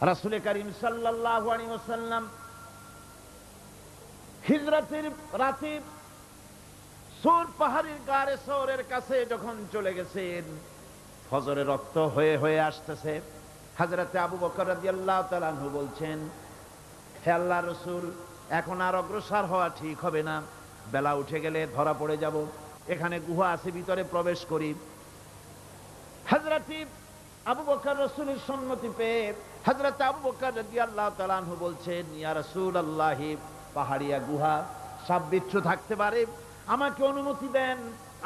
রাসুল করিম সাল্লাল্লাহু আলাইহি ওয়াসাল্লাম হিজরতের রাতে সুর পাহাড়ের গাড়ে শহরের কাছে যখন চলে গেছেন, ফজরে রক্ত হয়ে হয়ে আসতেছে। হাজরাতে আবু বকর রাদিয়াল্লাহু তাআলা আনহু বলছেন, হে আল্লাহ রসুল, এখন আর অগ্রসর হওয়া ঠিক হবে না। বেলা উঠে গেলে ধরা পড়ে যাব। এখানে গুহা আছে, ভিতরে প্রবেশ করি। হাজরাতি আবু বকর রসুলের সম্মতি পেয়ে হাজরত আবু বকর রাদিয়াল্লাহু তাআলা আনহু বলছেন, ইয়া রাসূলুল্লাহ, পাহাড়িয়া গুহা সাপ বিচ্ছু থাকতে পারে? আমাকে অনুমতি দেন,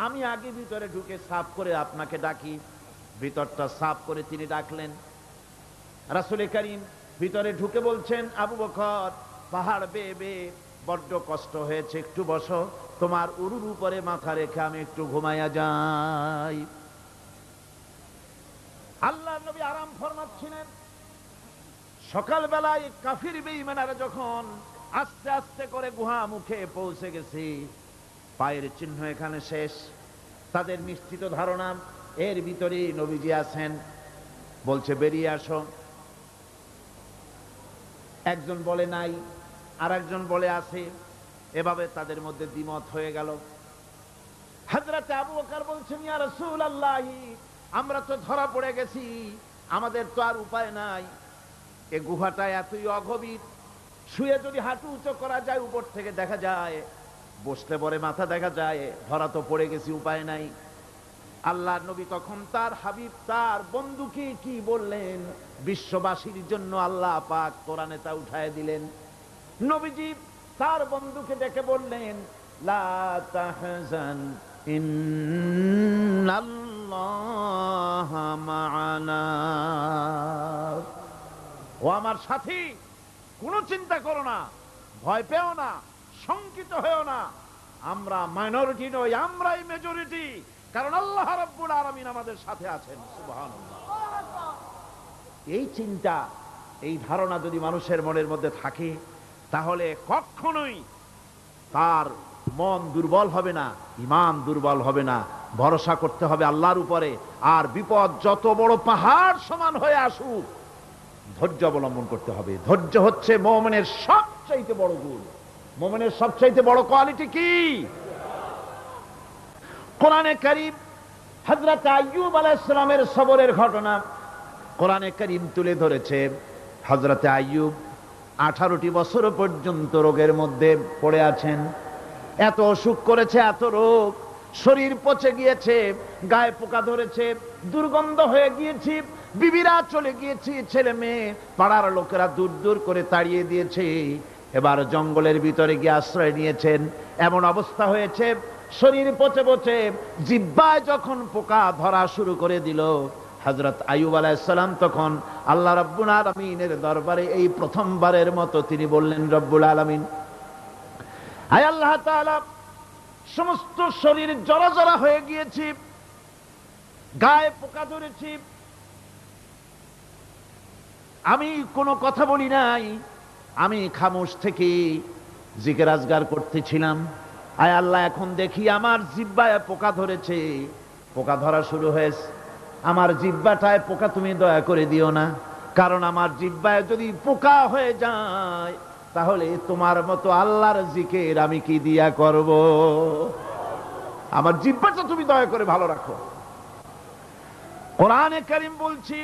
আমি আগে ভিতরে ঢুকে সাফ করে আপনাকে ডাকি। ভিতরটা সাফ করে তিনি ডাকলেন। রাসুল করিম ভিতরে ঢুকে বলছেন, আবু বকর, পাহাড় বেয়ে বেয়ে বড্ড কষ্ট হয়েছে, একটু বসো, তোমার উরুর উপরে মাথা রেখে আমি একটু ঘুমাইয়া যাই। আল্লাহ নবী আরাম ফরমাচ্ছিলেন। সকালবেলায় কাফির বেঈমানারা যখন আস্তে আস্তে করে গুহা মুখে পৌঁছে গেছি, পায়ের চিহ্ন এখানে শেষ। তাদের নিশ্চিত ধারণা, এর ভিতরে নবীজি আছেন। বলছে, বেরিয়ে আসো। একজন বলে, নাই। আর একজন বলে, আছে। এভাবে তাদের মধ্যে দ্বিমত হয়ে গেল। হাজরাতে আবু বকর বলছেন, ইয়া রাসূলুল্লাহি। আমরা তো ধরা পড়ে গেছি, আমাদের তো আর উপায় নাই। এ গুহাটা এতই অগভীর, শুয়ে যদি হাঁটু উঁচু করা যায়, উপর থেকে দেখা যায়, বসলে পরে মাথা দেখা যায়, ধরা তো পড়ে গেছি, উপায় নাই। আল্লাহ নবী তখন তার হাবিব, তার বন্ধুকে কি বললেন? বিশ্ববাসীর জন্য আল্লাহ পাক কোরআনে তা উঠায় দিলেন। নবীজি তার বন্ধুকে ডেকে বললেন, লা ও আমার সাথী, কোনো চিন্তা করো না, ভয় পেও না, শঙ্কিত হয়েও না। আমরা মাইনরিটি নই, আমরাই মেজরিটি কারণ আল্লাহ রাব্বুল আলামিন আমাদের সাথে আছেন এই চিন্তা, এই ধারণা যদি মানুষের মনের মধ্যে থাকে, তাহলে কখনোই তার মন দুর্বল হবে না ইমান দুর্বল হবে না। ভরসা করতে হবে আল্লাহর উপরে, আর বিপদ যত বড় পাহাড় সমান হয়ে আসুক, ধৈর্য অবলম্বন করতে হবে। ধৈর্য হচ্ছে মোমেনের সবচাইতে বড় গুণ। মোমেনের সবচাইতে বড় কোয়ালিটি কি? কোরআনে করিম হজরত আইয়ুব আলাইসালামের সবরের ঘটনা কোরআনে করিম তুলে ধরেছে। হজরত আইয়ুব আঠারোটি বছর পর্যন্ত রোগের মধ্যে পড়ে আছেন। এত অসুখ করেছে, এত রোগ। শরীর পচে গিয়েছে, গায়ে পোকা ধরেছে, দুর্গন্ধ হয়ে গিয়েছি, বিবিরা চলে গিয়েছি, ছেলে মেয়ে, পাড়ার লোকেরা দূর দূর করে তাড়িয়ে দিয়েছে। এবার জঙ্গলের ভিতরে গিয়ে আশ্রয় নিয়েছেন। এমন অবস্থা হয়েছে, শরীর পচে পচে, জিব্বায় যখন পোকা ধরা শুরু করে দিল হজরত আয়ুব আলাইসালাম তখন আল্লাহ রব্বুল আলমিনের দরবারে এই প্রথমবারের মতো তিনি বললেন, রব্বুল আলমিন আয় আল্লাহ তাআলা সমস্ত শরীর জরা জরা হয়ে গিয়েছি, গায়ে পোকা ধরেছি। আমি কোনো কথা বলি নাই, আমি খামোশ থেকে জিকের আজগার করতেছিলাম। আয় আল্লাহ, এখন দেখি আমার জিব্বায় পোকা ধরেছে। পোকা ধরা শুরু হয়েছে। আমার জিব্বাটায় পোকা তুমি দয়া করে দিও না, কারণ আমার জিব্বায় যদি পোকা হয়ে যায় তাহলে তোমার মতো আল্লাহর জিকের আমি কি দিয়া করব? আমার জিব্বাটা তুমি দয়া করে ভালো রাখো। কোরআনে করিম বলছি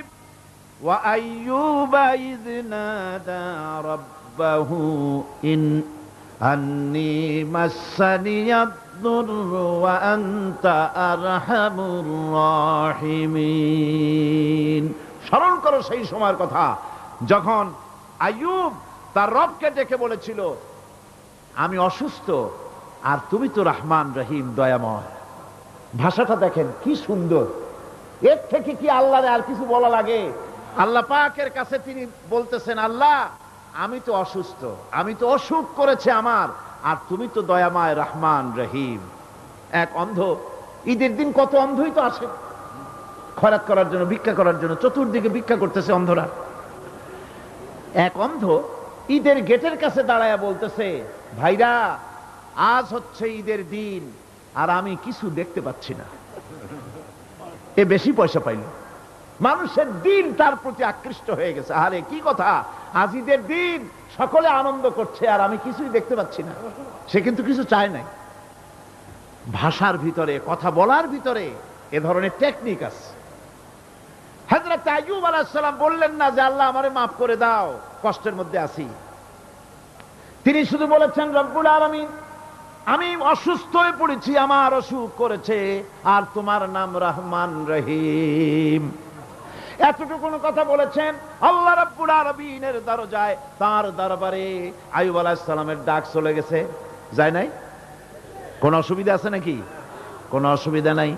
স্মরণ করো সেই সময়ের কথা, যখন আয়ুব তার রবকে ডেকে বলেছিল, আমি অসুস্থ আর তুমি তো রহমান রহিম, দয়াময়। ভাষাটা দেখেন কি সুন্দর। এর থেকে কি আল্লাহরে আর কিছু বলা লাগে? আল্লাহ পাকের কাছে তিনি বলতেছেন, আল্লাহ, আমি তো অসুস্থ, আমি তো অসুখ করেছে আমার, আর তুমি তো দয়াময়, রহমান রহিম। এক অন্ধ, ঈদের দিন কত অন্ধই তো আসে খরাত করার জন্য, ভিক্ষা করার জন্য, চতুর্দিকে ভিক্ষা করতেছে অন্ধরা। এক অন্ধ ঈদের গেটের কাছে দাঁড়ায় বলতেছে, ভাইরা, আজ হচ্ছে ঈদের দিন, আর আমি কিছু দেখতে পাচ্ছি না। এ বেশি পয়সা পাইল। মানুষের দিন তার প্রতি আকৃষ্ট হয়ে গেছে। আরে, কি কথা? আজ ঈদের দিন, সকলে আনন্দ করছে, আর আমি কিছুই দেখতে পাচ্ছি না। সে কিন্তু কিছু চায় নাই। ভাষার ভিতরে, কথা বলার ভিতরে এ ধরনের টেকনিক আছে। হজরত আইয়ুব আলাহিসাল্লাম বললেন না যে আল্লাহ আমারে মাফ করে দাও, কষ্টের মধ্যে তিনি শুধু বলেছেন, রব্বুল আলমিন, আমি অসুস্থ হয়ে পড়েছি, আমার অসুখ করেছে, আর তোমার নাম রহমান রহিম। এতটুকু কথা বলেছেন? আল্লাহ রাব্বুল আলামিনের দরজায়, তার দরবারে আইয়ুব আলাইহিস সালামের ডাক চলে গেছে। যায় নাই? কোন অসুবিধা আছে নাকি? কোনো অসুবিধা নাই।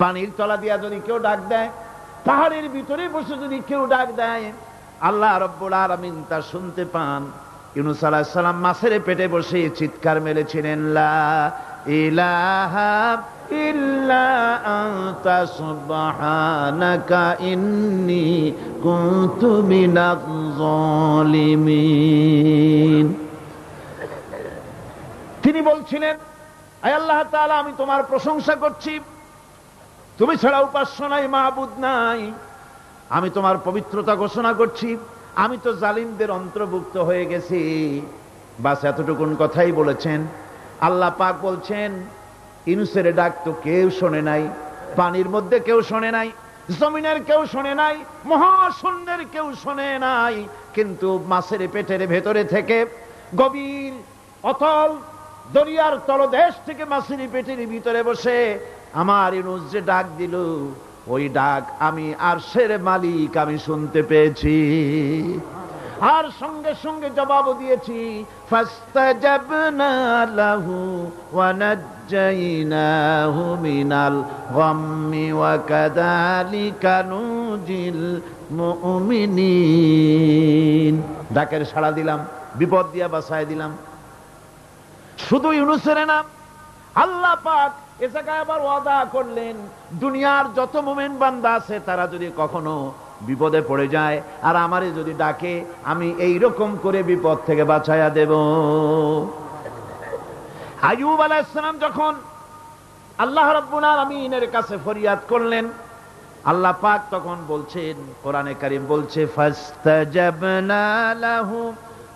পানির তলা দিয়া যদি কেউ ডাক দেয় পাহাড়ের ভিতরে বসে যদি কেউ ডাক দেয়, আল্লাহ রব্বুল আলামিন তা শুনতে পান। ইউনুস আলাইহিস সালাম মাছের পেটে বসে চিৎকার মেরেছিলেন, লা ইলাহা ইল্লা আনতা সুবহানাকা ইন্নী কুনতু মিনাজ জালিমিন তিনি বলছিলেন, আয় আল্লাহ তাআলা, আমি তোমার প্রশংসা করছি। তুমি ছাড়া উপাস্য নাই, মাহবুদ নাই। আমি তোমার পবিত্রতা ঘোষণা করছি। আমি তো জালিমদের অন্তর্ভুক্ত হয়ে গেছি। বাস এতটুকুন কথাই বলেছেন। আল্লাহ পাক বলছেন, ইনুসের ডাক তো কেউ শোনে নাই, পানির মধ্যে কেউ শোনে নাই, জমিনের কেউ শোনে নাই, মহাশূন্যের কেউ শোনে নাই। কিন্তু মাছের পেটের ভেতরে থেকে গভীর, অতল, দরিয়ার তলদেশ থেকে মাছের পেটের ভিতরে বসে আমার ইনুস যে ডাক দিল, ওই ডাক আমি আরশের মালিক আমি শুনতে পেয়েছি। আর সঙ্গে সঙ্গে জবাব দিয়েছি ডাকের সাড়া দিলাম, বিপদ দিয়া বাসায় দিলাম। শুধু ইউনুসের নাম, আল্লাহ পাক এ আবার ওয়াদা করলেন, দুনিয়ার যত মোমেন বান্দা আছে, তারা যদি কখনো বিপদে পড়ে যায়, আর আমারে যদি ডাকে, আমি এই রকম করে বিপদ থেকে বাঁচাইয়া দেব। আয়ুব যখন আল্লাহ কাছে ফরিয়াদ করলেন, আল্লাহ পাক তখন বলছেন, কোরআনে কারিম বলছে, ফাস্তাজাবনা লাহু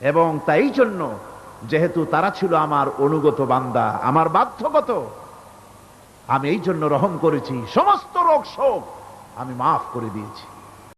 এবং তাই জন্য যেহেতু তারা ছিল আমার অনুগত বান্দা, আমার বাধ্যগত, আমি এই জন্য রহম করেছি, সমস্ত রোগ শোক আমি মাফ করে দিয়েছি।